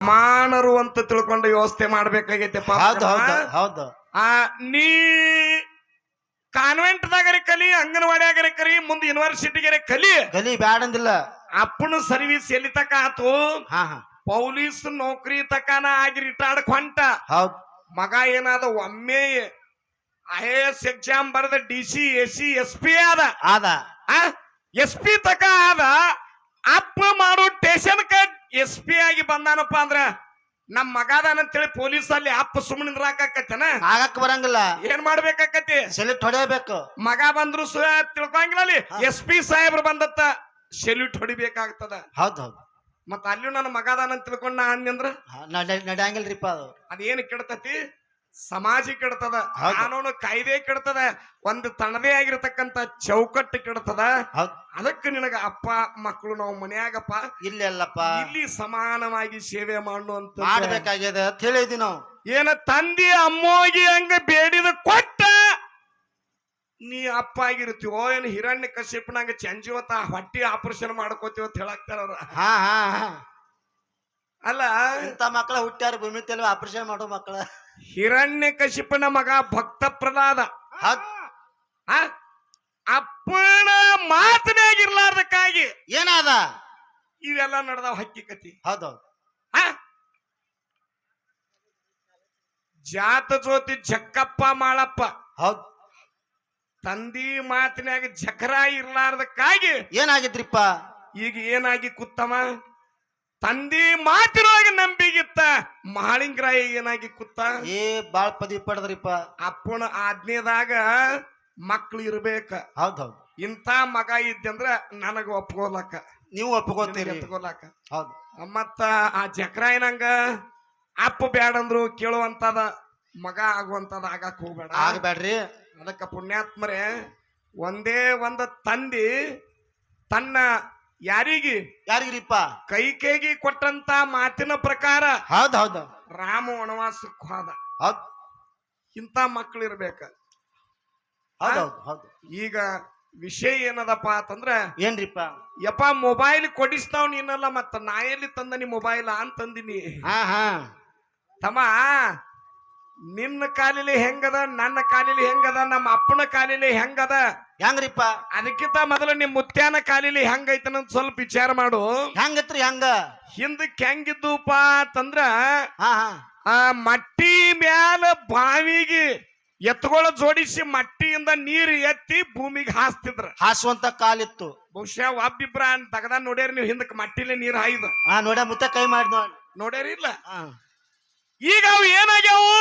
ಮಾನರು ಅಂತ ತಿಳ್ಕೊಂಡು ವ್ಯವಸ್ಥೆ ಮಾಡ್ಬೇಕಾಗೈತೆ ಹೌದು. ಹೌದು ಹೌದು. ಆ ನೀ ಕಾನ್ವೆಂಟ್ದಾಗರೆ ಕಲಿ ಅಂಗನವಾಡಿಯಾಗರೆ ಕಲಿ ಮುಂದೆ ಯೂನಿವರ್ಸಿಟಿಗರೆ ಕಲಿ. ಕಲಿ ಬ್ಯಾಡಂದಿಲ್ಲ ಅಪ್ಪನ ಸರ್ವಿಸ್ ಎಲ್ಲಿ ತಕ ಆತು? ಹಾ ಹಾ. ಪೊಲೀಸ್ ನೌಕರಿ ತಕನ ಆಗಿ ರಿಟೈರ್ಡ್ ಹೊಂಟ ಹೌದು. ಮಗ ಏನಾದ ಒಮ್ಮೆ ಐ ಎ ಎಸ್ ಎಕ್ಸಾಮ್ ಬರೆದ D C S C S P ಆದ. ಆದ. ಎಸ್ ಪಿ ತಕ ಆದ ಅಪ್ಪ ಮಾಡೋ ಸ್ಟೇಷನ್ ಎಸ್ ಪಿ ಬಂದಾನಪ್ಪ ಅಂದ್ರ ನಮ್ ಮಗದಾನ ಅಂತೇಳಿ ಪೊಲೀಸ್ ಅಲ್ಲಿ ಅಪ್ಪ ಸುಮ್ಮನೆ ನಿಂದ್ರಾಕತ್ತೇನ ಆಗಕ್ ಬರಂಗಿಲ್ಲ. ಏನ್ ಮಾಡ್ಬೇಕಾಕತಿ ಸೆಲ್ಯೂಟ್ ಹೊಡೆಯಬೇಕು ಮಗ ಬಂದ್ರು ಸು ತಿಳ್ಕೊಂಗಿಲ್ಲ ಅಲ್ಲಿ ಎಸ್ ಪಿ ಸಾಹೇಬ್ರು ಬಂದತ್ತ ಸೆಲ್ಯೂಟ್ ಹೊಡಿಬೇಕಾಗ್ತದ ಹೌದ್ ಹೌದ್. ಮತ್ತ ಅಲ್ಲಿ ನನ್ನ ಮಗದಾನ ಅಂತ ತಿಳ್ಕೊಂಡ ಅಂದ್ರ ನಡ್ಯಾಂಗಿಲ್ರಿಪ್ಪ ನಡೆ- ನಡೆಯಂಗಿಲ್ರಿಪ್ಪ ಅದು. ಅದೇನ್ ಕೆಡ್ತತಿ? ಸಮಾಜ ಕೆಡ್ತದ. ಕಾನೂನು ಕಾಯ್ದೆ ಕೆಡ್ತದ ಒಂದು ತನ್ನದೇ ಆಗಿರತಕ್ಕಂತ ಚೌಕಟ್ಟು ಕೆಡ್ತದ. ಅದಕ್ಕೆ ನಿನಗ ಅಪ್ಪ ಮಕ್ಕಳು ನಾವು ಮನ್ಯಾಗಪ್ಪ. ಇಲ್ಲಲ್ಲಪ್ಪ ಇಲ್ಲಿ ಸಮಾನವಾಗಿ ಸೇವೆ ಮಾಡುವಂತ ಮಾಡ್ಬೇಕಾಗ್ಯದ ಅಂತ ಹೇಳಿದ್ವಿ ನಾವು. ಏನ ತಂದಿ ಅಮ್ಮೋಗಿ ಹಂಗ ಬೇಡಿದ ಕೊಟ್ಟ ನೀ ಅಪ್ಪ ಆಗಿರ್ತೀವೋ ಏನು ಹಿರಣ್ಯ ಕಶ್ಯಪನಂಗ ಚಂಜಿವತ್ತ ಹೊಟ್ಟಿ ಆಪರೇಷನ್ ಮಾಡ್ಕೋತೀವ ಅಂತ ಹೇಳಾಕ್ತಾರ ಅವ್ರ. ಹಾ ಹಾ ಹಾ. ಅಲ್ಲ ಇಂತ ಮಕ್ಕಳ ಹುಟ್ಟ್ಯಾರ ಭೂಮಿ ತೆಲ್ ಆಪರೇಷನ್ ಮಾಡೋ ಮಕ್ಕಳ ಹಿರಣ್ಯ ಕಶಿಪನ ಮಗ ಭಕ್ತ ಪ್ರಹ್ಲಾದ? ಅಪ್ಪನ ಮಾತನಾಗಿರ್ಲಾರ್ದಕ್ಕಾಗಿ ಏನಾದ? ಇವೆಲ್ಲ ನಡೆದಾವ ಹಕ್ಕಿ ಕತಿ. ಹೌದ್ ಆ? ಜಾತ ಜ್ಯೋತಿ ಜಕ್ಕಪ್ಪ ಮಾಳಪ್ಪ ಹೌದು. ತಂದಿ ಮಾತಿನಾಗ ಜಕರ ಇರ್ಲಾರ್ದಕ್ಕಾಗಿ ಏನಾಗಿದ್ರಿಪ್ಪ? ಈಗ ಏನಾಗಿ ಕುತ್ತಮ ತಂದಿ ಮಾತಿನೊಳಗೆ ನಂಬಿಗಿತ್ತ ಮಹಾಳಿಂಗರಾಯ ಏನಾಗಿ ಕುತ್ತ ಏ ಬಾಳ್ ಪದವಿ ಪಡೆದ್ರಿಪ್ಪ. ಅಪ್ಪನ ಆಜ್ಞೆದಾಗ ಮಕ್ಳು ಇರ್ಬೇಕ. ಹೌದ್ ಹೌದು ಇಂಥ ಮಗ ಇದ್ದಂದ್ರ ನನಗ ಒಪ್ಕೋಲಕ್ಕ ನೀವು ಒಪ್ಕೋತೀರಿ. ಎತ್ಕೊಲಕ್ಕ ಹೌದು. ಮತ್ತ ಆ ಜಕ್ರಾಯನಂಗ ಅಪ್ಪ ಬ್ಯಾಡಂದ್ರು ಕೇಳುವಂತದ ಮಗ ಆಗುವಂತದ ಆಗಕ್ ಹೋಗ್ಬೇಡ. ಆಗ್ಬೇಡ್ರಿ. ಅದಕ್ಕ ಪುಣ್ಯಾತ್ಮರೇ ಒಂದೇ ಒಂದ ತಂದಿ ತನ್ನ ಯಾರಿಗೆ? ಯಾರಿಗ್ರಿಪ್ಪ? ಕೈಕೇಗಿ ಕೊಟ್ಟಂತ ಮಾತಿನ ಪ್ರಕಾರ ಹೌದ್ ಹೌದ್ ರಾಮ ವನವಾಸಕ್ಕೆ ಹೋದ. ಹೌದ್. ಇಂಥ ಮಕ್ಳು ಇರ್ಬೇಕ. ಹೌದು ಹೌದ್ ಈಗ ವಿಷಯ ಏನದಪ್ಪ ಅಂತಂದ್ರ ಏನ್ರಿಪ್ಪ? ಯಪ್ಪ ಮೊಬೈಲ್ ಕೊಡಿಸ್ತಾವ್ ನೀನಲ್ಲ ಮತ್ತ ನಾ ಎಲ್ಲಿ ತಂದ ನೀ ಮೊಬೈಲ್ ಅಂತಂದಿನಿ. ಹಾ ಹಾ ತಮ್ಮ ನಿನ್ನ ಕಾಲಿಲಿ ಹೆಂಗದ ನನ್ನ ಕಾಲಿಲಿ ಹೆಂಗದ ನಮ್ಮ ಅಪ್ಪನ ಕಾಲಿಲಿ ಹೆಂಗದ? ಹೆಂಗ್ರಿಪ್ಪ? ಅದಕ್ಕಿಂತ ಮೊದಲು ನಿಮ್ ಮುತ್ಯಾನ ಕಾಲಿಲಿ ಹೆಂಗೈತನಂತ ಸ್ವಲ್ಪ ವಿಚಾರ ಮಾಡು. ಹೆಂಗತ್ರಿ ಹೆಂಗ? ಹಿಂದಕ್ಕೆ ಹೆಂಗಿದ್ದುಪ್ಪ ಅಂತಂದ್ರ ಆ ಮಟ್ಟಿ ಮ್ಯಾಲ ಬಾವಿಗೆ ಎತ್ತುಗಳ ಜೋಡಿಸಿ ಮಟ್ಟಿಯಿಂದ ನೀರು ಎತ್ತಿ ಭೂಮಿಗೆ ಹಾಸ್ತಿದ್ರ. ಹಾಸುವಂತ ಕಾಲಿತ್ತು. ಬಹುಶಃ ಒಬ್ಬಿಬ್ರ ತಗದ ನೋಡ್ಯಾರ ನೀವು ಹಿಂದಕ್ಕೆ ಮಟ್ಟಿಲಿ ನೀರು ಹಾಯ್ದು. ಹಾ ನೋಡ ಮುತ್ತ ಕೈ ಮಾಡಿ ನೋಡಿ. ನೋಡ್ಯಾರ ಇಲ್ಲ? ಹಾ. ಈಗ ಅವು ಏನಾಗ್ಯಾವು?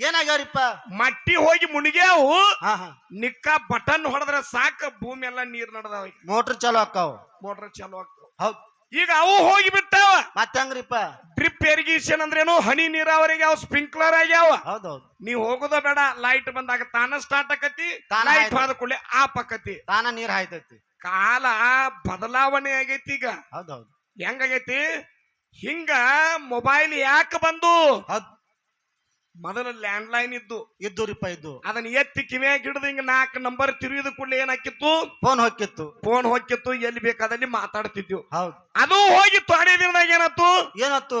ಏನಾಗ್ಯಾವ್ರಿಪ್ಪ? ಮಟ್ಟಿ ಹೋಗಿ ಮುಣಿಗ್ಯಾವು. ಹಾ ಹಾ. ನಿಕ್ಕ ಬಟನ್ ಹೊಡೆದ್ರ ಸಾಕ ಭೂಮಿ ಎಲ್ಲ ನೀರ್ ನಡೆದಾವ ಮೋಟರ್ ಚಾಲು ಹಾಕಾವ ಮೋಟ್ರ್ ಚಾಲು ಆಗ್ತಾವ. ಹೌದ್. ಈಗ ಅವು ಹೋಗಿ ಬಿಟ್ಟಾವ. ಮತ್ತೆ ಹೆಂಗ್ರಿಪ್ಪ? ಡ್ರಿಪ್ ಇರಿಗೇಷನ್ ಅಂದ್ರೇನು? ಹನಿ ನೀರಾವರಿಗೆ ಅವು ಸ್ಪ್ರಿಂಕ್ಲರ್ ಆಗ್ಯಾವ. ಹೌದೌದು ನೀವ್ ಹೋಗೋದ ಬೇಡ ಲೈಟ್ ಬಂದಾಗ ತಾನ ಸ್ಟಾರ್ಟ್ ಆಕತಿ ತಾನ ಲೈಟ್ ಆಯ್ತು. ಹೋದ ಕೂಡಲೇ ಆಪ್ ಆಕತಿ. ತಾನ ನೀರ್ ಹಾಯ್ತೈತಿ. ಕಾಲ ಬದಲಾವಣೆ ಆಗೈತಿ ಈಗ. ಹೌದೌದು ಹೆಂಗಾಗೈತಿ? ಹಿಂಗ ಮೊಬೈಲ್ ಯಾಕೆ ಬಂದು? ಹೌದ್ ಮೊದಲ ಲ್ಯಾಂಡ್ ಲೈನ್ ಇದ್ದು ಇದ್ದುರಿಪ್ಪ ಇದ್ದು. ಅದನ್ನ ಎತ್ತಿ ಕಿವಿಯಾಗಿ ಹಿಡಿದು ಹಿಂಗ ನಾಲ್ಕು ನಂಬರ್ ತಿರುಗಿದ ಕೂಡಲೇ ಏನಾಕಿತ್ತು? ಫೋನ್ ಹೊಕ್ಕಿತ್ತು. ಫೋನ್ ಹೋಗಿತ್ತು ಎಲ್ಲಿ ಬೇಕಾದಲ್ಲಿ ಮಾತಾಡ್ತಿದ್ವಿ. ಹೌದು. ಅದು ಹೋಗಿ ತೊಡೆ ದಿನದಾಗ ಏನಾಯ್ತು? ಏನತ್ತು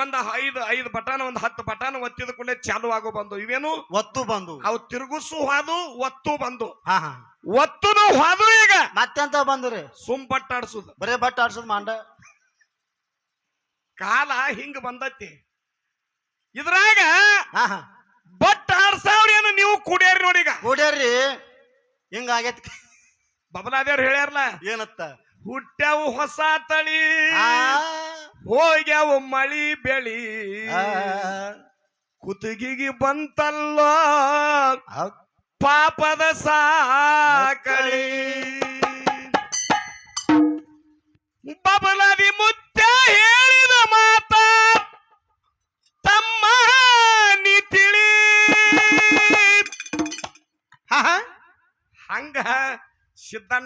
ಒಂದ್ ಐದು ಐದು ಬಟನ್ ಒಂದ್ ಹತ್ತು ಬಟನ್ ಒತ್ತಿದ ಕೂಡಲೇ ಚಾಲು ಆಗೋ ಬಂದು. ಇವೇನು? ಒತ್ತು ಬಂದು. ಅವು ತಿರುಗಿಸು ಹಾದು ಒತ್ತು ಬಂದು. ಹಾ ಹಾ. ಒತ್ತುನು ಹಾದು ಈಗ. ಮತ್ತೆಂತ ಬಂದ್ರಿ ಸುಮ್ ಬಟ್ಟಾಡ್ಸುದು ಬರೇ ಬಟ್ಟ ಆಡ್ಸುದು ಮಾಂಡ. ಕಾಲ ಹಿಂಗ ಬಂದತ್ತಿ ಇದ್ರಾಗ ಬಟ್ ಆರ್ ಸಾವಿರ ಏನು ನೀವು ಕುಡಿಯರಿ ನೋಡಿ ಈಗ. ಹಿಂಗಾಗೈತಿ ಬಬಲಾದೇವ್ರು ಹೇಳ್ಯಾರಲ್ಲ? ಏನತ್ತ? ಹುಟ್ಟ್ಯಾವು ಹೊಸ ತಳಿ ಹೋಗ್ಯಾವು ಮಳಿ ಬೆಳಿ. ಕುತ್ತಿಗಿಗೆ ಬಂತಲ್ಲ ಪಾಪದ ಸಾಕಳಿ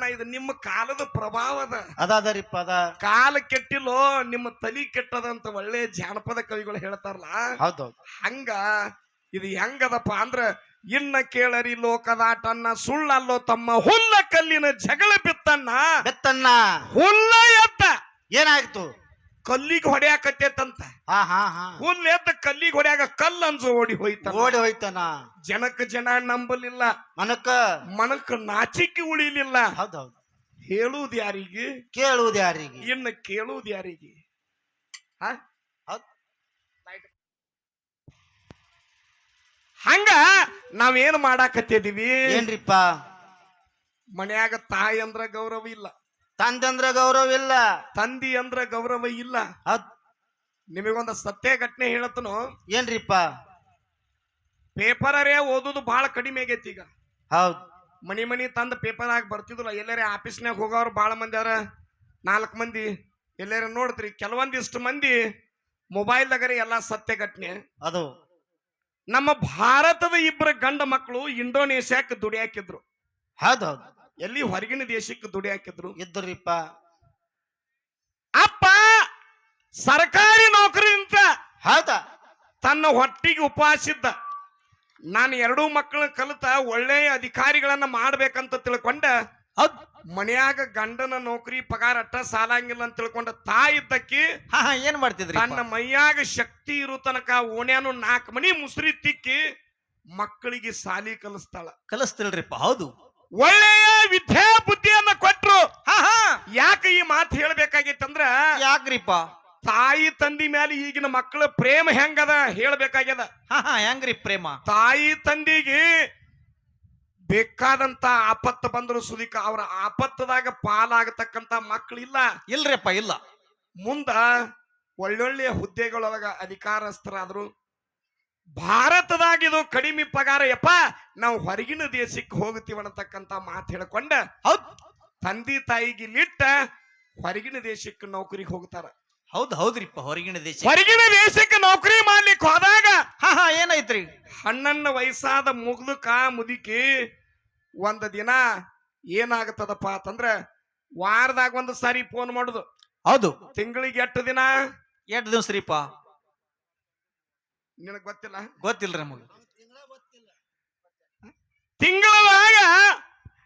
ಇದು ನಿಮ್ಮ ಕಾಲದ ಪ್ರಭಾವ ಅದ. ಅದರಿಪ್ಪ ಅದ. ಕಾಲ ಕೆಟ್ಟಿಲ್ಲೋ ನಿಮ್ಮ ತಲಿ ಕೆಟ್ಟದಂತ ಒಳ್ಳೆ ಜಾನಪದ ಕವಿಗಳು ಹೇಳ್ತಾರಲ್ಲ ಹೌದ್ ಹೌದ್ ಹಂಗ ಇದು ಹೆಂಗದಪ್ಪ ಅಂದ್ರ ಇನ್ನ ಕೇಳರಿ ಲೋಕದಾಟನ್ನ ಸುಳ್ಳಲ್ಲೋ ತಮ್ಮ ಹುಲ್ಲ ಕಲ್ಲಿನ ಜಗಳ ಬಿತ್ತನ್ನ ಬೆತ್ತನ್ನ. ಹುಲ್ಲ ಎತ್ತ. ಏನಾಯ್ತು? ಕಲ್ಲಿಗೆ ಹೊಡ್ಯಾಕತ್ತೇತಂತ. ಹಾ ಹಾ ಹಾ. ಹುಲ್ ಎದ್ದ ಕಲ್ಲಿಗೆ ಹೊಡ್ಯಾಗ ಕಲ್ಲು ಅನ್ಸು ಓಡಿ ಹೋಯ್ತ ಓಡಿ ಹೋಯ್ತಾನ. ಜನಕ್ಕೆ ಜನ ನಂಬಲಿಲ್ಲ. ಮನಕ್ಕ ಮನಕ್ಕ ನಾಚಿಕೆ ಉಳಿಲಿಲ್ಲ. ಹೌದೌದು ಹೇಳುವುದು ಯಾರಿಗೆ? ಕೇಳುವುದು ಯಾರಿಗೆ? ಇನ್ನು ಕೇಳುವುದು ಯಾರಿಗೆ. ಹಂಗ ನಾವೇನ್ ಮಾಡಾಕತ್ತಿದೀವಿ? ಏನ್ರಿಪ್ಪ? ಮನ್ಯಾಗ ತಾಯಿ ಅಂದ್ರ ಗೌರವ ಇಲ್ಲ. ತಂದಂದ್ರ ಗೌರವ ಇಲ್ಲ. ತಂದಿ ಅಂದ್ರ ಗೌರವ ಇಲ್ಲ. ಅದ್- ನಿಮಗೊಂದು ಸತ್ಯ ಘಟನೆ ಹೇಳತ್ತನು. ಏನ್ರಿಪ್ಪ? ಪೇಪರರೇ ಓದುದು ಬಹಳ ಕಡಿಮೆ ಆಗೈತಿ ಈಗ. ಹೌದು. ಮನಿ ಮನಿ ತಂದ ಪೇಪರ್ ಆಗಿ ಬರ್ತಿದ್ರು ಎಲ್ಲಾರ ಆಫೀಸ್ನಾಗ ಹೋಗೋರು ಬಹಳ ಮಂದಿ ಅರ ನಾಲ್ಕು ಮಂದಿ. ಎಲ್ಲಾರ ನೋಡ್ತ್ರಿ ಕೆಲವೊಂದಿಷ್ಟು ಮಂದಿ ಮೊಬೈಲ್ದಾಗರೆ ಎಲ್ಲ ಸತ್ಯ ಘಟನೆ. ಅದು. ನಮ್ಮ ಭಾರತದ ಇಬ್ಬರು ಗಂಡ ಮಕ್ಕಳು ಇಂಡೋನೇಷ್ಯಾಕ್ಕೆ ದುಡಿಯಾಕಿದ್ರು. ಹೌದೌದು ಎಲ್ಲಿ ಹೊರಗಿನ ದೇಶಕ್ಕೆ ದುಡಿ ಹಾಕಿದ್ರು? ಇದ್ರಿಪ್ಪ ಅಪ್ಪ ಸರ್ಕಾರಿ ನೌಕರಿಗಿಂತ ಹೌದ. ತನ್ನ ಹೊಟ್ಟಿಗೆ ಉಪವಾಸಿದ್ದ ನಾನು ಎರಡೂ ಮಕ್ಕಳನ್ನ ಕಲಿತ ಒಳ್ಳೆಯ ಅಧಿಕಾರಿಗಳನ್ನ ಮಾಡ್ಬೇಕಂತ ತಿಳ್ಕೊಂಡ ಅದ್ ಮನ್ಯಾಗ ಗಂಡನ ನೌಕರಿ ಪಗಾರ ಅಟ್ಟ ಸಾಲಂಗಿಲ್ಲ ಅಂತ ತಿಳ್ಕೊಂಡ ತಾಯಿ ಇದ್ದಕ್ಕಿ ಹಾ ಹಾ ಏನ್ ಮಾಡ್ತಿದ್ರಿ ತನ್ನ ಮೈಯಾಗ ಶಕ್ತಿ ಇರೋ ತನಕ ಓಣ್ಯಾನು ನಾಲ್ಕು ಮನಿ ಮುಸ್ರಿ ತಿಕ್ಕಿ ಮಕ್ಕಳಿಗೆ ಸಾಲಿ ಕಲಿಸ್ತಾಳ. ಕಲಿಸ್ತಿಲ್ರಿಪ್ಪ ಹೌದು. ಒಳ್ಳೆಯ ವಿದ್ಯಾ ಬುದ್ಧಿಯನ್ನ ಕೊಟ್ರು. ಹಾ ಹಾ ಯಾಕೆ ಈ ಮಾತು ಹೇಳಬೇಕಾಗಿತ್ತಂದ್ರ? ಯಾಕ್ರಿಪ್ಪ? ತಾಯಿ ತಂದಿ ಮೇಲೆ ಈಗಿನ ಮಕ್ಕಳ ಪ್ರೇಮ ಹೆಂಗದ ಹೇಳಬೇಕಾಗ್ಯದ. ಹಾ ಹಾ ಹೆಂಗ್ರಿ ಪ್ರೇಮ? ತಾಯಿ ತಂದಿಗೆ ಬೇಕಾದಂತ ಆಪತ್ತು ಬಂದ್ರು ಸುದಿಕ ಅವರ ಆಪತ್ತದಾಗ ಪಾಲಾಗತಕ್ಕಂತ ಮಕ್ಕಳಿಲ್ಲ ಇಲ್ರಿಪ್ಪ ಇಲ್ಲ. ಮುಂದ ಒಳ್ಳೊಳ್ಳೆಯ ಹುದ್ದೆಗಳೊಳಗ ಅಧಿಕಾರಸ್ಥರಾದ್ರು. ಭಾರತದಾಗ ಇದು ಕಡಿಮೆ ಪಗಾರ. ಯಪ್ಪ ನಾವು ಹೊರಗಿನ ದೇಶಕ್ಕೆ ಹೋಗ್ತೀವಿ ಅನ್ನತಕ್ಕಂತ ಮಾತು ಹೇಳ್ಕೊಂಡ ಹೌದ್. ತಂದೆ ತಾಯಿಗೆ ಇಲ್ಲಿಟ್ಟ ಹೊರಗಿನ ದೇಶಕ್ಕೆ ನೌಕರಿಗೆ ಹೋಗ್ತಾರ. ಹೌದ್ ಹೌದ್ರಿಪ್ಪ ಹೊರಗಿನ ದೇಶ ಹೊರಗಿನ ದೇಶಕ್ಕೆ ನೌಕರಿ ಮಾಡ್ಲಿಕ್ಕೆ ಹೋದಾಗ ಹಾ ಹಾ ಏನಾಯ್ತ್ರಿ? ಹಣ್ಣನ್ನ ವಯಸ್ಸಾದ ಮುಗ್ದಕ ಮುದುಕಿ ಒಂದ ದಿನ ಏನಾಗತ್ತದಪ್ಪ ಅಂತಂದ್ರ ವಾರದಾಗ ಒಂದು ಸಾರಿ ಫೋನ್ ಮಾಡುದು. ಹೌದು. ತಿಂಗಳಿಗೆ ಎಷ್ಟು ದಿನ? ಎಷ್ಟ್ ದಿವಸ ರೀಪ ನಿನಗ್ ಗೊತ್ತಿಲ್ಲ? ಗೊತ್ತಿಲ್ರಿ ನಮಗ. ತಿಂಗಳದಾಗ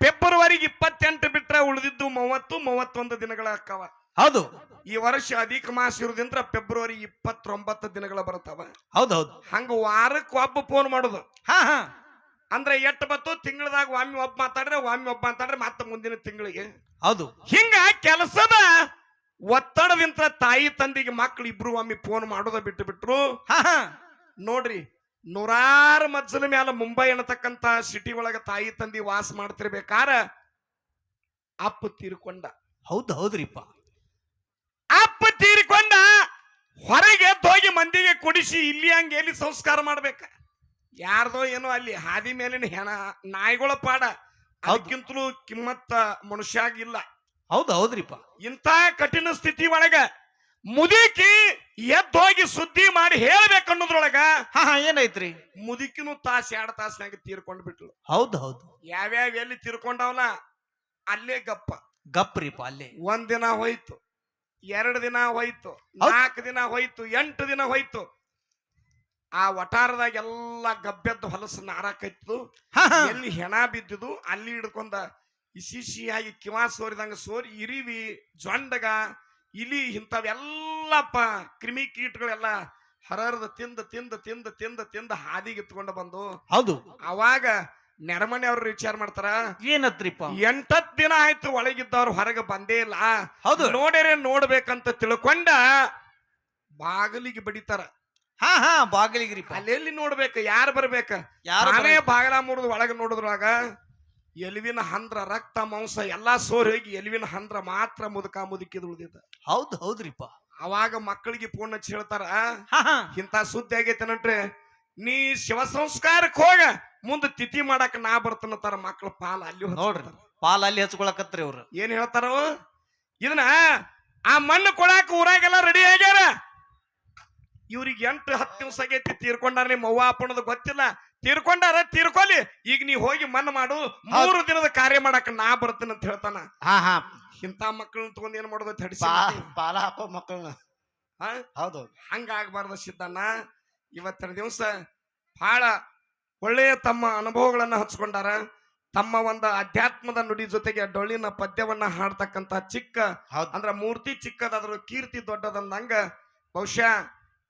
ಫೆಬ್ರವರಿಗೆ ಇಪ್ಪತ್ತೆಂಟು ಬಿಟ್ರೆ ಉಳಿದಿದ್ದು ಮೂವತ್ತು ಮೂವತ್ತೊಂದು ದಿನಗಳ ಅಕ್ಕವ. ಹೌದು. ಈ ವರ್ಷ ಅಧಿಕ ಮಾಸ ಇರೋದ್ರಿಂದ ಫೆಬ್ರವರಿ ಇಪ್ಪತ್ತೊಂಬತ್ತು ದಿನಗಳ ಬರ್ತಾವ ಹೌದೌದು ಹೌದು. ಹಂಗ ವಾರಕ್ಕೆ ಒಬ್ಬ ಫೋನ್ ಮಾಡುದು. ಹಾ ಹಾ. ಅಂದ್ರೆ ಎಟ್ಟು ಬತ್ತು? ತಿಂಗಳದಾಗ ಒಮ್ಮೆ ಒಬ್ಬ ಮಾತಾಡ್ರೆ ಒಮ್ಮೆ ಒಬ್ಬ ಮಾತಾಡ್ರೆ ಮತ್ತೆ ಮುಂದಿನ ತಿಂಗಳಿಗೆ. ಹೌದು. ಹಿಂಗ ಕೆಲಸದ ಒತ್ತಡದಿಂದ ತಾಯಿ ತಂದೆಗೆ ಮಕ್ಕಳು ಇಬ್ರು ಒಮ್ಮೆ ಫೋನ್ ಮಾಡೋದ ಬಿಟ್ಟು ಬಿಟ್ರು. ಹಾ ಹಾ. ನೋಡ್ರಿ ನೂರಾರು ಮಜ್ಜಲ ಮ್ಯಾಲ ಮುಂಬೈ ಅನ್ನತಕ್ಕಂತ ಸಿಟಿ ಒಳಗ ತಾಯಿ ತಂದಿ ವಾಸ ಮಾಡ್ತಿರ್ಬೇಕಾರ ಅಪ್ಪ ತೀರ್ಕೊಂಡ. ಹೌದು ಹೌದ್ರಿಪ್ಪ. ಅಪ್ಪ ತೀರ್ಕೊಂಡ ಹೊರಗೆ ಹೋಗಿ ಮಂದಿಗೆ ಕೊಡಿಸಿ ಇಲ್ಲಿ ಹಂಗೆ ಎಲ್ಲಿ ಸಂಸ್ಕಾರ ಮಾಡ್ಬೇಕ. ಯಾರ್ದೋ ಏನೋ ಅಲ್ಲಿ ಹಾದಿ ಮೇಲಿನ ಹೆಣ ನಾಯಿಗಳ ಪಾಡ ಅದಕ್ಕಿಂತಲೂ ಕಿಮ್ಮತ್ತ ಮನುಷ್ಯಾಗಿಲ್ಲ. ಹೌದು ಹೌದ್ರಿಪ್ಪ. ಇಂಥ ಕಠಿಣ ಸ್ಥಿತಿ ಒಳಗ ಮುದುಕಿ ಎದ್ದೋಗಿ ಸುದ್ದಿ ಮಾಡಿ ಹೇಳ್ಬೇಕನ್ನೋದ್ರೊಳಗ ಹಾ ಹಾ ಏನೈತ್ರಿ ಮುದುಕಿನೂ ತಾಸ್ ಎರಡ್ ತಾಸ್ನಾಗ ತೀರ್ಕೊಂಡ್ ಬಿಟ್ಲು. ಹೌದ್ ಹೌದು. ಯಾವ್ಯಾವ ಎಲ್ಲಿ ತೀರ್ಕೊಂಡವಲ್ಲ ಅಲ್ಲೇ ಗಪ್ಪ. ಗಪ್ರಿಪ್ಪ ಅಲ್ಲಿ. ಒಂದ್ ದಿನ ಹೋಯ್ತು ಎರಡು ದಿನ ಹೋಯ್ತು. ನಾಲ್ಕು ದಿನ ಹೋಯ್ತು ಎಂಟು ದಿನ ಹೋಯ್ತು. ಆ ವಟಾರದಾಗ ಎಲ್ಲ ಗಬ್ಬೆದ್ದು ಹೊಲಸು ನಾರಾಕೈತು ಎಲ್ಲಿ ಹೆಣ ಬಿದ್ದಿದ್ದು ಅಲ್ಲಿ ಹಿಡ್ಕೊಂಡ ಇಸಿಸಿಯಾಗಿ ಕಿವಾ ಸೋರಿದಂಗ ಸೋರಿ ಇರಿವಿ ಜೊಂಡಗ ಇಲಿ ಇಂಥವೆಲ್ಲಪ್ಪ ಕ್ರಿಮಿ ಕೀಟಗಳೆಲ್ಲ ಹರಹರದ ತಿಂದ ತಿಂದ ತಿಂದ ತಿಂದ ತಿಂದ ಹಾದಿಗೆ ಎತ್ಕೊಂಡು ಬಂದು ಹೌದು. ಅವಾಗ ನೆರಮನೆ ಅವ್ರು ವಿಚಾರ ಮಾಡ್ತಾರ ಏನತ್ರಿಪ್ಪ? ಎಂಟತ್ ದಿನ ಆಯ್ತು ಒಳಗಿದ್ದವ್ರು ಹೊರಗೆ ಬಂದೇ ಇಲ್ಲ. ಹೌದು. ನೋಡೇರೇ ನೋಡ್ಬೇಕಂತ ತಿಳ್ಕೊಂಡ ಬಾಗಿಲಿಗೆ ಬಡಿತಾರ. ಹಾ ಹಾ ರೀ ಅಲ್ಲೆಲ್ಲಿ ನೋಡ್ಬೇಕು ಯಾರು ಬರ್ಬೇಕ? ಯಾರೇ ಬಾಗಿಲ ಮುರಿದು ಒಳಗೆ ನೋಡಿದ್ರಾಗ ಎಲುವಿನ ಹಂದ್ರ ರಕ್ತ ಮಾಂಸ ಎಲ್ಲಾ ಸೋರಿ ಹೋಗಿ ಎಲುವಿನ ಹಂದ್ರ ಮಾತ್ರ ಮುದುಕ ಮುದುಕಿದ್ ಉಳಿದಿದ್ದ. ಹೌದ್ ಹೌದ್ರಿಪ್ಪ. ಅವಾಗ ಮಕ್ಕಳಿಗೆ ಫೋನ್ ಹಚ್ಚಿ ಹೇಳ್ತಾರ ಇಂತ ಸುದ್ದಿ ಆಗೈತೆ ನಟ್ರೆ ನೀ ಶಿವ ಸಂಸ್ಕಾರಕ್ಕೆ ಹೋಗ ಮುಂದೆ ತಿಥಿ ಮಾಡಕ್ ನಾ ತರ ಮಕ್ಕಳ ಪಾಲ ಅಲ್ಲಿ ನೋಡ್ರಿ ಪಾಲ ಪಾಲ್ ಅಲ್ಲಿ ಹಚ್ಕೊಳಕತ್ರಿ ಅವ್ರು. ಏನ್ ಹೇಳ್ತಾರ ಇದನ್ನ ಆ ಮಣ್ಣು ಕೊಡಾಕ ಊರಾಗೆಲ್ಲ ರೆಡಿ ಆಗ್ಯಾರ. ಇವ್ರಿಗೆ ಎಂಟು ಹತ್ತು ದಿವಸ ಆಗೈತಿ ತೀರ್ಕೊಂಡಾರ ನಿಮ್ಮ ಅವ್ವ ಅಪ್ಪನದು ಗೊತ್ತಿಲ್ಲ. ತೀರ್ಕೊಂಡಾರ ತೀರ್ಕೊಲಿ. ಈಗ ನೀ ಹೋಗಿ ಮಣ್ಣು ಮಾಡು. ಮೂರು ದಿನದ ಕಾರ್ಯ ಮಾಡಕ್ ನಾ ಬರ್ತೇನೆ ಅಂತ ಹೇಳ್ತಾನ. ಹಾ ಹಾ. ಇಂಥ ಮಕ್ಕಳನ್ನ ತಗೊಂಡ್ ಏನ್ ಮಾಡೋದು ತಡಿಸಿ ಪಾಲ ಹಾಕೋ ಮಕ್ಕಳನ್ನ? ಹೌದು. ಹಂಗಾಗಬಾರ್ದ ಸಿದ್ದಣ್ಣ. ಇವತ್ತಿನ ದಿವಸ ಬಹಳ ಒಳ್ಳೆಯ ತಮ್ಮ ಅನುಭವಗಳನ್ನ ಹಂಚ್ಕೊಂಡಾರ. ತಮ್ಮ ಒಂದು ಅಧ್ಯಾತ್ಮದ ನುಡಿ ಜೊತೆಗೆ ಡೊಳ್ಳಿನ ಪದ್ಯವನ್ನ ಹಾಡ್ತಕ್ಕಂತ ಚಿಕ್ಕ ಹೌದ್. ಅಂದ್ರ ಮೂರ್ತಿ ಚಿಕ್ಕದಾದ್ರೂ ಕೀರ್ತಿ ದೊಡ್ಡದಂದಂಗ ಬಹುಶಃ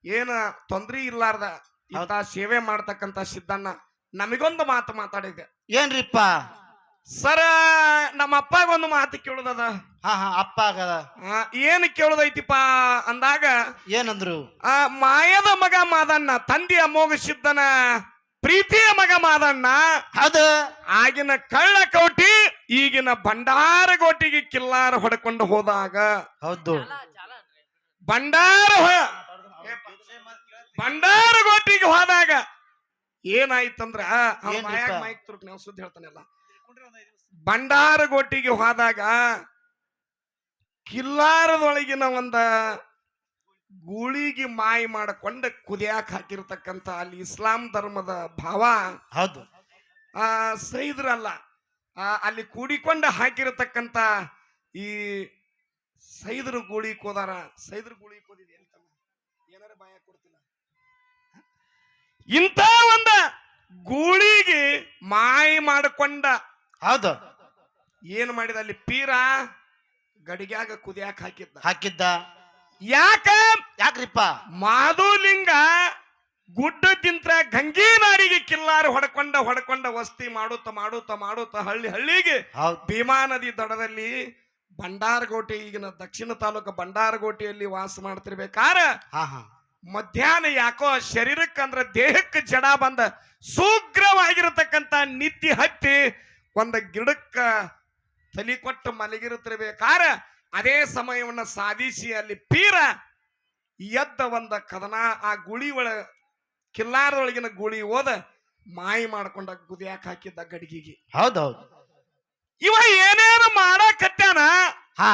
ಏನ ತೊಂದ್ರೆ ಇಲ್ಲಾರ್ದ ಇಂತ ಸೇವೆ ಮಾಡ್ತಕ್ಕಂತ ಸಿದ್ದಣ್ಣ ನಮಗೊಂದು ಮಾತು ಮಾತಾಡಿದೆ ಏನ್ರಿಪ್ಪ? ಸರ ನಮ್ಮ ಅಪ್ಪಾಗ ಒಂದು ಮಾತು ಕೇಳುದದ. ಹಾ ಹಾ ಅಪ್ಪ ಆಗದ. ಏನ್ ಕೇಳುದೈತಿಪ್ಪ ಅಂದಾಗ ಏನಂದ್ರು? ಆ ಮಾಯದ ಮಗ ಮಾದಣ್ಣ ತಂದೆಯ ಮೋಗ ಸಿದ್ದನ ಪ್ರೀತಿಯ ಮಗ ಮಾದಣ್ಣ ಅದ ಆಗಿನ ಕಳ್ಳ ಕೌಟಿ ಈಗಿನ ಭಂಡಾರ ಗೋಟಿಗೆ ಕಿಲ್ಲಾರ ಹೊಡ್ಕೊಂಡು ಹೋದಾಗ. ಹೌದು. ಭಂಡಾರ ಭಂಡಾರ ಗೋಟಿಗೆ ಹೋದಾಗ ಏನಾಯ್ತಂದ್ರ? ಮೈಕ್ ತುರುಕ್ ನಾವು ಸುದ್ದಿ ಹೇಳ್ತಾನೆಲ್ಲ. ಭಂಡಾರಗೋಟಿಗೆ ಹೋದಾಗ ಕಿಲ್ಲಾರದೊಳಗಿನ ಒಂದ ಗೂಳಿಗೆ ಮಾಯಿ ಮಾಡ್ಕೊಂಡ ಕುದಿಯಾಕ ಹಾಕಿರ್ತಕ್ಕಂತ ಅಲ್ಲಿ ಇಸ್ಲಾಂ ಧರ್ಮದ ಭಾವ ಹೌದು. ಆ ಸೈದ್ರಲ್ಲ ಅಲ್ಲಿ ಕೂಡಿಕೊಂಡ ಹಾಕಿರತಕ್ಕಂತ ಈ ಸೈದ್ರ ಗೂಳಿ ಕೋದಾರ ಸೈದ್ರ ಗೂಳಿ ಕೋದಿದೆ ಅಂತ. ಏನಾರ ಬಾಯ ಕೊಡ್ತಿಲ್ಲ ಇಂಥ ಒಂದ ಗೂಳಿಗೆ ಮಾಯಿ ಮಾಡಿಕೊಂಡ. ಹೌದು. ಏನ್ ಮಾಡಿದ? ಅಲ್ಲಿ ಪೀರ ಗಡಿಗ್ಯಾಗ ಕುದಿಯಾಕ ಹಾಕಿದ್ದ. ಹಾಕಿದ್ದ. ಯಾಕ? ಯಾಕ್ರಿಪ್ಪ? ಮಾಧುಲಿಂಗ ಗುಡ್ಡ ತಿಂತ ಗಂಗಿ ನಾಡಿಗೆ ಕಿಲ್ಲಾರು ಹೊಡ್ಕೊಂಡ ಹೊಡ್ಕೊಂಡ ವಸ್ತಿ ಮಾಡುತ್ತ ಮಾಡುತ್ತ ಮಾಡುತ್ತ ಹಳ್ಳಿ ಹಳ್ಳಿಗೆ ಭೀಮಾ ನದಿ ದಡದಲ್ಲಿ ಭಂಡಾರಗೋಟೆ ಈಗಿನ ದಕ್ಷಿಣ ತಾಲೂಕು ಭಂಡಾರಗೋಟೆಯಲ್ಲಿ ವಾಸ ಮಾಡ್ತಿರ್ಬೇಕಾರ ಹಾ ಹಾ. ಮಧ್ಯಾಹ್ನ ಯಾಕೋ ಶರೀರಕ್ಕಂದ್ರ ದೇಹಕ್ಕೆ ಜಡ ಬಂದ ಸೂಗ್ರವಾಗಿರತಕ್ಕಂತ ನಿತ್ಯ ಹತ್ತಿ ಒಂದ ಗಿಡಕ್ಕ ತಲಿ ಕೊಟ್ಟು ಮಲಗಿರುತ್ತಿರ್ಬೇಕಾರ ಅದೇ ಸಮಯವನ್ನ ಸಾಧಿಸಿ ಅಲ್ಲಿ ಪೀರ ಎದ್ದ ಒಂದ ಕದನ ಆ ಗುಳಿ ಒಳ ಕಿಲ್ಲಾರದೊಳಗಿನ ಗುಳಿ ಓದ ಮಾಯಿ ಮಾಡ್ಕೊಂಡ ಗುದಿಯಾಕ ಹಾಕಿದ್ದ ಗಡಿಗೆಗೆ. ಹೌದೌದು. ಹೌದ್ ಇವ ಏನೇನು ಮಾಡಕತ್ತಾನ? ಹಾ.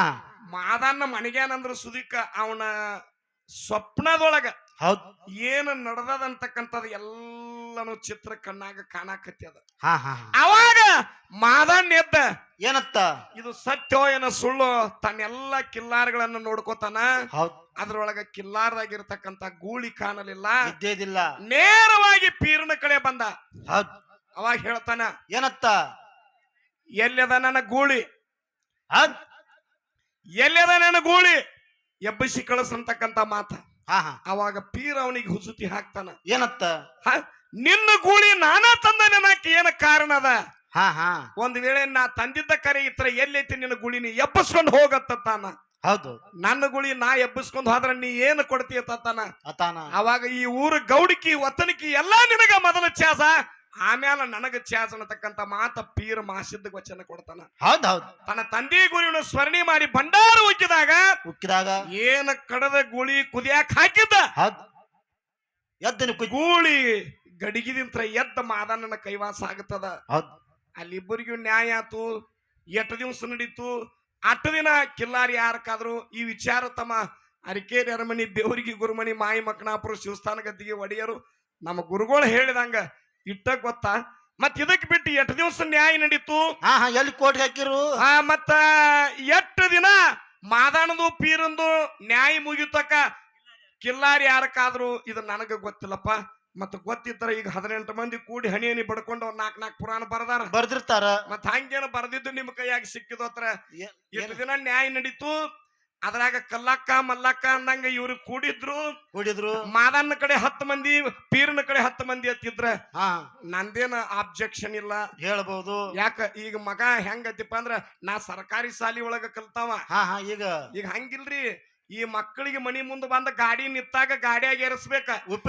ಮಾದನ್ನ ಮನೆಗೇನಂದ್ರ ಸುದಿಕ ಅವನ ಸ್ವಪ್ನದೊಳಗ ಹೌದ್. ಏನು ನಡೆದದಂತಕ್ಕಂಥದ್ದು ಎಲ್ಲಾನು ಚಿತ್ರ ಕಣ್ಣಾಗ ಕಾಣಾಕತ್ಯದ ಹಾ ಹಾ. ಅವಾಗ ಮಾದಣ್ಣ ಎದ್ದ. ಏನತ್ತ? ಇದು ಸತ್ಯೋ ಏನೋ ಸುಳ್ಳು ತನ್ನೆಲ್ಲ ಕಿಲ್ಲಾರ್ಗಳನ್ನ ನೋಡ್ಕೋತಾನ. ಹೌದ್. ಅದ್ರೊಳಗ ಕಿಲ್ಲಾರದಾಗಿರ್ತಕ್ಕಂಥ ಗೂಳಿ ಕಾಣಲಿಲ್ಲ. ಇದ್ದೇದಿಲ್ಲ. ನೇರವಾಗಿ ಪೀರನ ಕಡೆ ಬಂದ. ಹೌದ್. ಅವಾಗ ಹೇಳ್ತಾನ ಏನತ್ತ? ಎಲ್ಲಿದ ನನ್ನ ಗೂಳಿ? ಹೌದ್. ಎಲ್ಲಿದ ನನ್ನ ಗೂಳಿ? ಎಬ್ಬಿಸಿ ಕಳಿಸಂತಕ್ಕಂತ ಮಾತ. ಹಾ ಹಾ. ಅವಾಗ ಪೀರ್ ಅವನಿಗೆ ಹುಸುತಿ ಹಾಕ್ತಾನ. ಏನತ್ತ? ಹ? ನಿನ್ನ ಗೂಳಿ ನಾನಾ ತಂದ ನನಕ್ಕೆ ಏನ ಕಾರಣ ಅದ? ಹಾ ಹಾ. ಒಂದ್ ವೇಳೆ ನಾ ತಂದಿದ್ದ ಕರೆ ಇತ್ರ ಎಲ್ಲೈತಿ ನಿನ್ನ ಗುಳಿನಿ ಎಬ್ಬಿಸ್ಕೊಂಡು ಹೋಗತ್ತಾನ ಹೌದು. ನನ್ನ ಗುಳಿ ನಾ ಎಬ್ಬಿಸ್ಕೊಂಡು ಹೋದ್ರ ನೀ ಏನು ಕೊಡ್ತೀಯ ತಾನ? ಅತಾನ ಅವಾಗ ಈ ಊರ ಗೌಡಿಕಿ ಒತ್ತನಿಕಿ ಎಲ್ಲಾ ನಿನಗ ಮೊದಲ ಚಾಸ. ಆಮ್ಯಾಲ ನನಗ ಚಾಸ್ ಅನ್ನತಕ್ಕಂತ ಮಾತ ಪೀರ್ ಮಾಸಿದ್ದ ವಚನ ಕೊಡ್ತಾನ. ಹೌದೌದು ಹೌದ್. ತನ್ನ ತಂದೆ ಗುರಿಯನ್ನು ಸ್ಮರಣೆ ಮಾಡಿ ಭಂಡಾರ ಉಕ್ಕಿದಾಗ ಉಕ್ಕಿದಾಗ ಏನ ಕಡದ ಗುಳಿ ಕುದಿಯಾಕ ಹಾಕಿದ್ದ? ಎದ್ದನ ಗೂಳಿ ಗಡಿಗಿದಿಂತ್ರ ಎದ್ದ ಮಾದಣ್ಣನ ಕೈವಾಸ ಆಗುತ್ತದ. ಅಲ್ಲಿ ಅಲ್ಲಿಬ್ಬರಿಗೂ ನ್ಯಾಯ ಆತು ಎಟ್ಟು ದಿವಸ ನಡೀತು? ಅಟ್ಟು ದಿನ ಕಿಲ್ಲಾರಿ ಯಾರಕ್ಕಾದ್ರು ಈ ವಿಚಾರ ತಮ್ಮ ಅರಿಕೇರಿ ಅರಮನಿ ದೇವರಿಗೆ ಗುರುಮಣಿ ಮಾಯಿ ಮಕ್ಕಣಾಪುರ ಶಿವಸ್ಥಾನ ಗದ್ದಿಗೆ ಒಡೆಯರು ನಮ್ಮ ಗುರುಗಳು ಹೇಳಿದಂಗ ಇಟ್ಟ ಗೊತ್ತಾ? ಮತ್ ಇದಕ್ ಬಿಟ್ಟು ಎಷ್ಟು ದಿವಸ ನ್ಯಾಯ ನಡೀತು? ಹಾ ಹಾ ಎಲ್ಲಿ ಕೋರ್ಟ್ ಹಾಕಿರು? ಆ ಮತ್ತ ಎಷ್ಟು ದಿನ ಮಾದಾಣದು ಪೀರಂದು ನ್ಯಾಯ ಮುಗಿತಕ್ಕ ಕಿಲ್ಲಾರಿ ಯಾರಕ್ಕಾದ್ರು? ಇದು ನನಗ ಗೊತ್ತಿಲ್ಲಪ್ಪ. ಮತ್ತ ಗೊತ್ತಿದ್ರ ಈಗ ಹದಿನೆಂಟು ಮಂದಿ ಕೂಡಿ ಹನಿ ಹನಿ ಬಡ್ಕೊಂಡು ನಾಕ್ ನಾಕ್ ಪುರಾಣ ಬರ್ದಾರ. ಬರ್ದಿರ್ತಾರ. ಮತ್ತ ಹಂಗೇನು ಬರ್ದಿದ್ದು ನಿಮ್ ಕೈಯಾಗಿ ಸಿಕ್ಕಿದೋತ್ರ. ಎಷ್ಟು ದಿನ ನ್ಯಾಯ ನಡೀತು. ಅದ್ರಾಗ ಕಲ್ಲಕ್ಕ ಮಲ್ಲಕ್ಕ ಅಂದಂಗ ಇವ್ರು ಕೂಡಿದ್ರು. ಕೂಡಿದ್ರು. ಮಾದನ್ನ ಕಡೆ ಹತ್ತು ಮಂದಿ ಪೀರ್ನ ಕಡೆ ಹತ್ತು ಮಂದಿ ಅತ್ತಿದ್ರ ಹಾ. ನಂದೇನ ಆಬ್ಜೆಕ್ಷನ್ ಇಲ್ಲ. ಹೇಳ್ಬಹುದು ಯಾಕ ಈಗ ಮಗ ಹೆಂಗತಿಪ್ಪ ಅಂದ್ರ ನಾ ಸರ್ಕಾರಿ ಶಾಲಿ ಒಳಗ ಕಲ್ತಾವ. ಹಾ ಹಾ ಈಗ. ಈಗ ಹಂಗಿಲ್ರಿ. ಈ ಮಕ್ಕಳಿಗೆ ಮನಿ ಮುಂದೆ ಬಂದ ಗಾಡಿ ನಿತ್ತಾಗ ಗಾಡಿಯಾಗ ಏರಿಸ್ಬೇಕ. ಉಪ್ಪಿಟ್ಟು